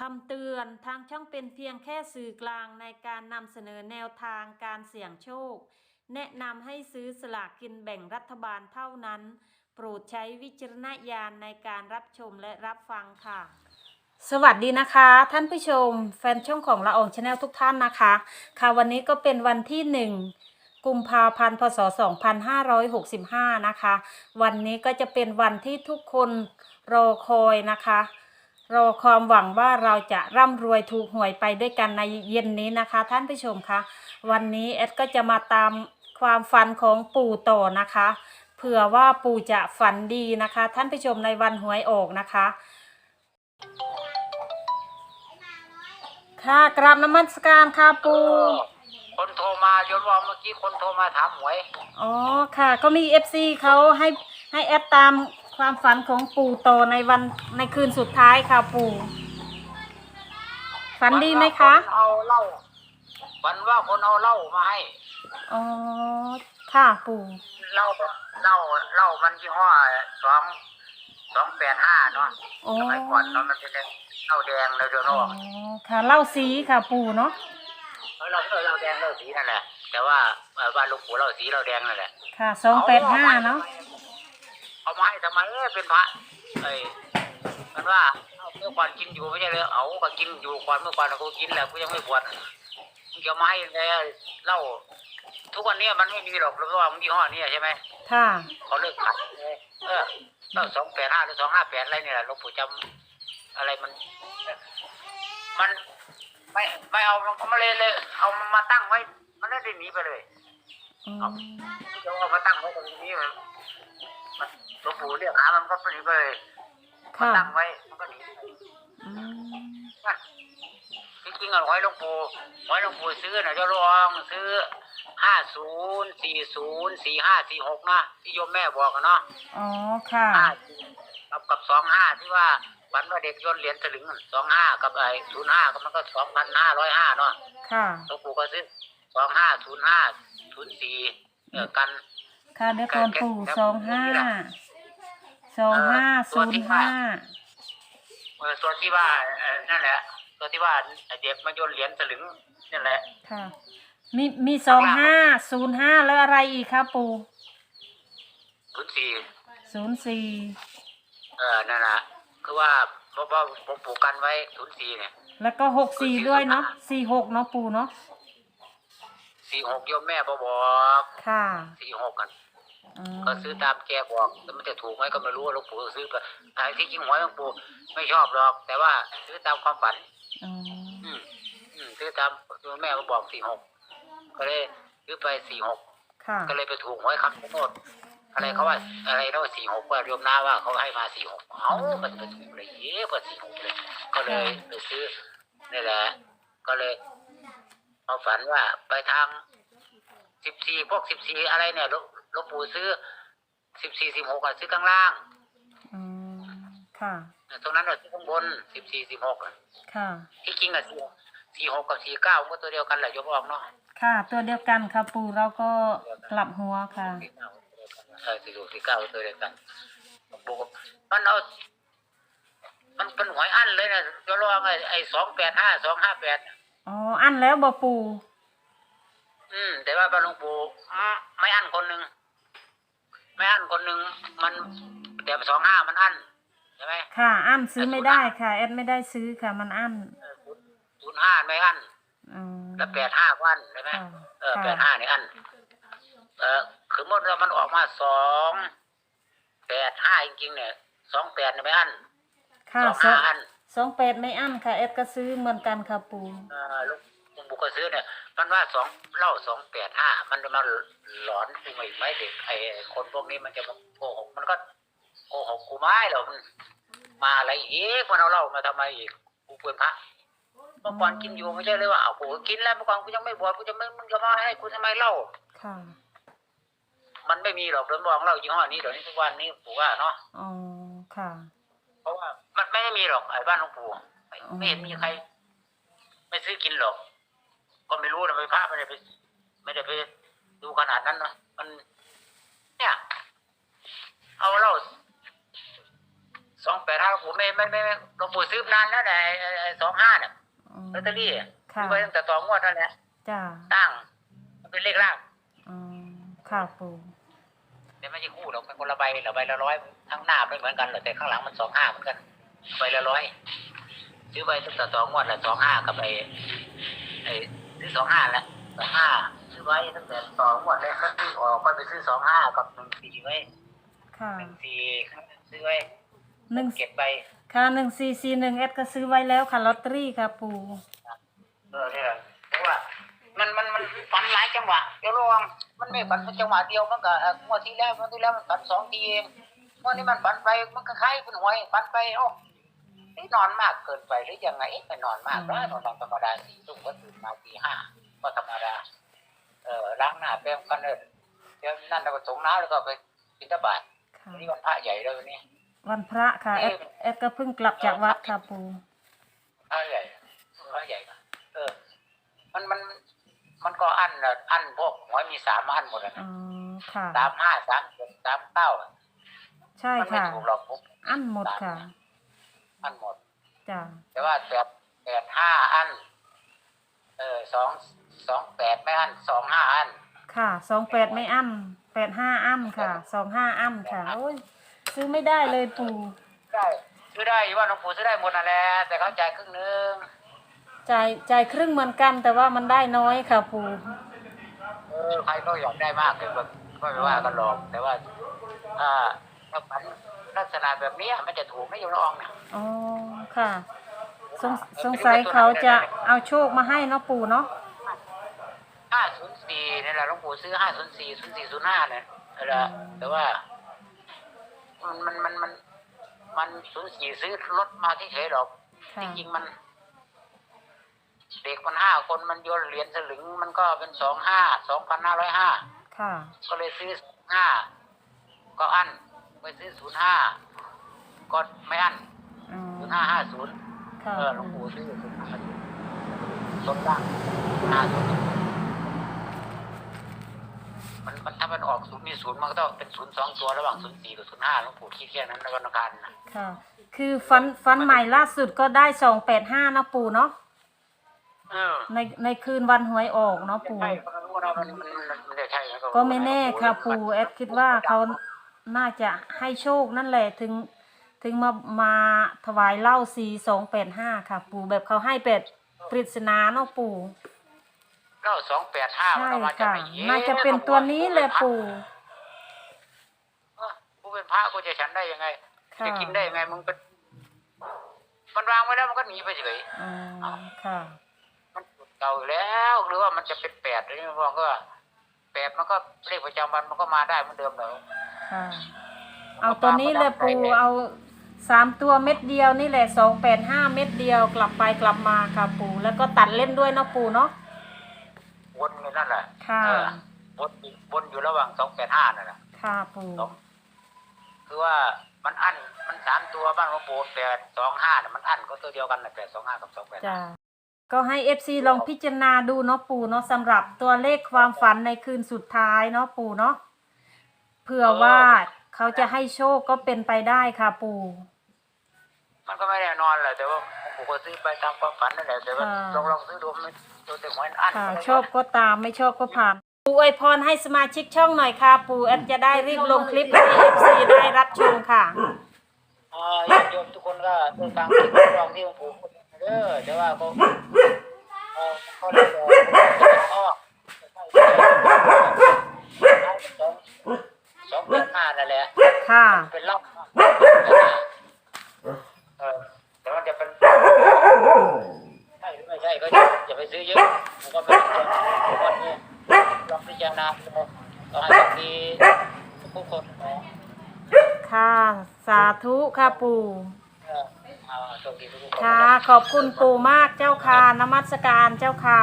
คำเตือนทางช่องเป็นเพียงแค่สื่อกลางในการนำเสนอแนวทางการเสี่ยงโชค แนะนำให้ซื้อสลากกินแบ่งรัฐบาลเท่านั้น โปรดใช้วิจารณญาณในการรับชมและรับฟังค่ะ สวัสดีนะคะ ท่านผู้ชม แฟนช่องของละอองชาแนลทุกท่านนะคะ ค่ะวันนี้ก็เป็นวันที่หนึ่งกุมภาพันธ์พศ 2565 นะคะ วันนี้ก็จะเป็นวันที่ทุกคนรอคอยนะคะ รอความหวังว่าเราจะร่ำรวยถูกหวยไปด้วยกันในเย็นนี้นะคะ ท่านผู้ชมคะวันนี้แอดก็จะมาตามความฝันของปู่ต่อนะคะเผื่อว่าปู่จะฝันดีนะคะ ท่านผู้ชมในวันหวยออกนะคะค่ะกราบนมัสการค่ะปู่คนโทรมาโยนว่าเมื่อกี้คนโทรมาถามหวยอ๋อค่ะ ก็มีเอฟซีเขาให้ให้แอดตาม ความฝันของปู่โตในวันในคืนสุดท้ายค่ะปู่ฝันดีไหมคะวันว่านเอาเหล้าวันว่าคนเอาเหล้ามาให้อ๋อ ค่ะปู่เหล้าเหล้าเหล้ามันยี่ห้อสองสองแปดห้าเนาะโอ้สมัยก่อนเนาะมันเป็นเหล้าแดงเลยเดี๋ยวอ๋เนาะอค่ะเหล่าสีค่ะปู่เนาะเออเราเออเหล้าแดงเหล้าสีนั่นแหละแต่ว่าเอ่อบ้านหลูกปู่เหล้าสีเหล้าแดงนั่นแหละค่ะสองแปดห้าเนาะเอามาให้ ทำไมเป็นพระเอ้ยมันว่าเมื่อก่อนกินอยู่ไม่ใช่เลยเอาก็กินอยู่ก่อนเมื่อก่อนกูกินแล้วกูยังไม่บวชมึงจะมาให้แต่เล้าทุกวันนี้มันไม่มีหรอกเพราะว่ามันยี่ห้อนี้ใช่ไหมค่ะเขาเลิกขายเลยเออเล้าสองแปดห้าหรือสองห้าแปดอะไรเนี่ยแหละหลวงปู่จำอะไรมัน มันไม่ไม่เอามันมาเลยเลย เอามันมาตั้งไว้ มันไม่ได้หนีไปเลย อืมจะเอามาตั้งไว้ตรงนี้มันมันหลวงปู่เรียกหามันก็หนีไปเลยมาค่ะตั้งไว้มันก็หนีไปอืมนะจริงๆอะหวยหลวงปู่หวยหลวงปู่ซื้อน่ะจะลองซื้อห้าศูนย์สี่ศูนย์สี่ห้าสี่หกนะที่โยมแม่บอกอะเนาะอ๋อค่ะห้ากับกับสองห้าที่ว่าวันว่าเด็กโยนเหรียญสลึงสองห้ากับไอ้ศูนย์ห้าก็มันก็สองพันห้าร้อยห้าเนาะ ค่ะหลวงปู่ก็ซื้อสองห้าศูนย์ห้า ศูนย์สี่เออกันค่ะเดี๋ยวก่อนปู่สองห้าสองห้าศูนย์ห้าเออตัวที่ว่าเออนั่นแหละ ตัวที่ว่าเด็กมาโยนเหรียญสลึงนั่นแหละค่ะ มีมีสองห้าศูนย์ห้าแล้วอะไรอีกครับปู่ศูนย์สี่ศูนย์สี่เออนั่นแหละคือว่าเพราะว่าผมปลูกกันไว้ศูนย์สี่เนี่ย แล้วก็หกสี่ด้วยเนาะสี่หกเนาะปู่เนาะ สี่หกโยมแม่บบอกค่ะสี่หกกันอืมก็ซื้อตามแกบอกแต่มันจะถูกไหมก็ไม่รู้ว่าหลวงปู่ซื้อไปไอ้ที่จริงหวยหลวงปู่ไม่ชอบหรอก แต่ว่าซื้อตามความฝัน อ๋ออืมอืมซื้อตามตัวแม่มาบอกสี่หกก็เลยซื้อไปสี่หกค่ะ ก็เลยไปถูกหวยคำโนดอะไรเขาว่าอะไรนะว่าสี่หกว่าโยมน้าว่าเขาให้มาสี่หกเอ้ามันไปถูกเลยเย้เปิดสี่หกเลยก็เลยไปซื้อนี่แหละ ก็เลย มาฝันว่าไปทางสิบสี่พวกสิบสี่อะไรเนี่ยหลวงหลวงปู่ซื้อสิบสี่สิบหกอะซื้อข้างล่างอืมค่ะตรงนั้นเราซื้อข้างบนสิบสี่สิบหกค่ะ ที่ที่จริงอะสี่สี่หกกับสี่เก้ามันก็ตัวเดียวกันแหละยกออกเนาะค่ะ ตัวเดียวกันค่ะปู่เราก็กลับหัวค่ะสี่เก้าเออสี่หกสี่เก้าตัวเดียวกันหลวงปู่ก็มันเอามันเป็นหวยอันเลยนะจะลองไอ้ไอ้สองแปดห้าสองห้าแปด อ๋อ อันแล้วบ่ปู่อืม แต่ว่าพระหลวงปู่อืมไม่อันคนหนึ่งไม่อันคนหนึ่งมันแต่สองห้ามันอันใช่ไหมค่ะ อันซื้อไม่ได้ค่ะ แอดไม่ได้ซื้อค่ะ มันอันศูนย์ห้าไม่อันอืมแล้วแปดห้าก็อันใช่ไหมค่ะเออแปค่ะดห้านี่อันเออคือเมื่อเรามันออกมาสองแปดห้าจริงๆเนี่ยสองแปดเนี่ยไม่อันค่ะสองสอห้างอัน สองแปดไม่อันค่ะแอดก็ซื้อเหมือนกันค่ะปู่เออลูกลุงบุกก็ซื้อเนี่ย มันว่าสองเล่าสองแปดห้ามันจะมาหลอนกูไม่ไหมเด็กไอ้คนพวกนี้มันจะมาโกหกมันก็โกหกกูไม่หรอกมันมาอะไรอีกมันเอาเหล้ามาทำไมอีกกูเป็นพระเมื่อก่อนกินอยู่ไม่ใช่เลยว่าเอากูกินแล้วเมื่อก่อนกูยังไม่บวชกูจะไม่มึงจะมาให้กูทำไมเหล้าค่ะมันไม่มีหรอกเดินมองเหล้ายี่ห้อนี้เดี๋ยวนี้ทุกวันนี้ปู่ว่าเนาะอ๋อค่ะเพราะว่า มันไม่ได้มีหรอกไอ้บ้านหลวงปู่ไม่อืมไม่เห็นมีใคร ไม่ซื้อกินหรอก ก็ไม่รู้นะไปพระไม่ได้ไป ไม่ได้ไปดูขนาดนั้นนะมัน เนี่ย เอาเหล้าสองแปดห้าหลวงปู่ไม่ไม่ไม่ไม่หลวงปู่ซื้อนานแล้วเนี่ยสองห้าเนี่ยอืมลอตเตอรี่ค่ะซื้อไว้ตั้งแต่ต่องวดนั่นแหละจ้าตั้งมันเป็นเลขล่างอืมค่ะปูเดี๋ยวไม่ใช่คู่หรอกเป็นคนละใบหรือใบละร้อยทั้งหน้าไม่เหมือนกันหรอกแต่ข้างหลังมันสองห้าเหมือนกัน ใบละร้อยซื้อไปตั้งแต่ต่องวดละสองห้ากับไอ้ไอ้ซื้อสองห้าแล้วสองห้าซื้อไว้ตั้งแต่ต่องวดเลยก็ซื้อออกก็ไปซื้อสองห้ากับหนึ่งสี่ไว้ค่ะหนึ่งสี่ซื้อไว้หนึ่งเก็บไปค่ะหนึ่งสี่สี่หนึ่งเอสก็ซื้อไว้แล้วค่ะลอตเตอรี่ค่ะปูเออเนี่ยเพราะว่ามันมันมันฝันหลายจังหวะเดี๋ยวลองมันไม่ฝันเป็นจังหวะเดียวมันก็เอ่องวดที่แล้วงวดที่แล้วมันฝันสองทีเองงวดนี้มันฝันไปมันก็คล้ายเป็นหวยฝันไปโอ้ นี่นอนมากเกินไปหรือยังไงเอ๊ะไปนอนมากแล้วนอนธรรมดาสี่ทุ่มก็ตื่นมาตีห้าก็ธรรมดาเออล้างหน้าแปรงฟันเลยเดี๋ยวนั่นเราก็สงน้ำแล้วก็ไปกินตะบาดค่ะวันนี้วันพระใหญ่เลยวันนี้วันพระค่ะเอสเอสก็เพิ่งกลับจากวัดค่ะปูพระใหญ่พระใหญ่นะเออ มันมันมันก็อันน่ะอันพวกหวยมีสามอันหมดอะอ๋อค่ะสามห้าสามเจ็ดสามเก้าอะใช่มันไม่ค่ะถูกหรอกผมอันหมดค่ะ อันหมด จ้าแต่ว่าแปดแปดห้าอัน เออสองสองแปดไม่อันสองห้าอัน ค่ะสองแปดไม่อั้นแปดห้าอั้นค่ะสองห้าอั้นค่ะโอ้ยซื้อไม่ได้เลยปูได้ซื้อได้อยู่ว่าหลวงปู่ซื้อได้หมดนั่นแหละแต่เขาจ่ายครึ่งนึงจ่ายจ่ายครึ่งเหมือนกัน แต่ว่ามันได้น้อยค่ะปูเออใครก็อยากได้มากเลยก็ก็ไม่ว่ากันหรอกแต่ว่าถ้าถ้าฝัน ลักษณะแบบนี้มันจะถูกไม่อยู่ละอองนะอ๋อค่ะ สงสงสัยเขาจะเอาโชคมาให้เนาะปูเนาะห้าศูนย์สี่นี่แหละหลวงปู่ซื้อห้าศูนย์สี่ศูนย์สี่ศูนย์ห้าเนี่ยนั่นแหละแต่ว่า มันมันมันมันมันศูนย์สี่ซื้อรถมาที่เฉยๆหรอกค่ะจริงๆมัน เด็กมันห้าคนมันโยนเหรียญสลึงมันก็เป็นสองห้าสองพันห้าร้อยห้าค่ะก็เลยซื้อห้าก็อันไปซื้อศูนย์ห้า ก็ไม่อันอ๋อศูนย์ห้าห้าศูนย์ค่ะเออหลวงปู่ซื้อศูนย์ห้าสดล่างห้าศูนย์มันมันถ้ามันออกศูนย์มีศูนย์มันก็ต้องเป็นศูนย์สองตัวระหว่างศูนย์สี่กับศูนย์ห้าหลวงปู่คิดแค่นั้นแล้วก็นการนะค่ะ คือฟันฟันใหม่ล่าสุดก็ได้สองแปดห้านะปูเนาะ เออในในคืนวันหวยออกเนาะปูใช่ก็ไม่รู้นะมันมันมันมันจะใช่หก็ไม่แน่ค่ะปูแอดคิดว่าเขาน่าจะให้โชคนั่นแหละถึง ถึงมามาถวายเหล้าสีสองแปดห้าค่ะ ปูแบบเขาให้เป็ดปริศนาเนาะปูเก้าสองแปดห้ามันใช่เอามาจากค่ะไหนเอ๊น่าจะเป็นตัวนี้เลยปูเออกูเป็นพระกูจะฉันได้ยังไง ค่ะจะกินได้ยังไงมึงเป็นมันวางไว้แล้วมันก็หนีไปเฉยอ๋อค่ะมันเก่าอยู่แล้วหรือว่ามันจะเป็นแปดหรือไม่มองก็ว่าแปดมันก็เลขประจำวันมันก็มาได้เหมือนเดิมเลยค่ะ เอาตัวนี้เลยปูเอา สามตัวเม็ดเดียวนี่แหละสองแปดห้าเม็ดเดียวกลับไปกลับมาค่ะปูแล้วก็ตัดเล่นด้วยเนาะปูเนาะวนอยู่นั่นแหละค่ะเออวนวนอยู่ระหว่างสองแปดห้านั่นแหละค่ะปูสองคือว่ามันอั้นมันสามตัวบ้านหลวงปู่แต่สองห้าเนี่ยมันอั้นก็ตัวเดียวกันนะแต่สองห้ากับสองแปดจ้าก็ให้เอฟซีลองพิจารณาดูเนาะปูเนาะสำหรับตัวเลขความฝันในคืนสุดท้ายเนาะปูเนาะเผื่อว่าเขาจะให้โชคก็เป็นไปได้ค่ะปู มันก็ไม่แน่นอนแหละแต่ว่าหลวงปู่ก็ซื้อไปตามความฝันนั่นแหละแต่ว่าค่ะลองลองซื้อดูมันตัวแต่หวยอั้นค่ะอะไรชอบก็ตามไม่ชอบก็ผ่าน ปูอวยพรให้สมาชิกช่องหน่อยค่ะ ปูแอดจะได้รีบลงคลิปให้เอฟซีได้รับชมค่ะ อ่าญาติโยมทุกคนก็เดินทางที่รองที่หลวงปู่พูดเด้อแต่ว่าก็เออก็ได้แต่ข้อสองสองเดือนห้านั่นแหละค่ะ เป็นรอบเออแต่ว่าจะเป็นใช่หรือไม่ใช่ก็อย่าไปซื้อเยอะมันก็ไม่ต้องวันนี้ลองพิจารณาดู ก็ให้บางทีทุกคนนะค่ะ สาธุค่ะปูเออเอาโชคดีทุกคนค่ะขอบคุณปู่มากเจ้าค่ะนมัสการเจ้าค่ะ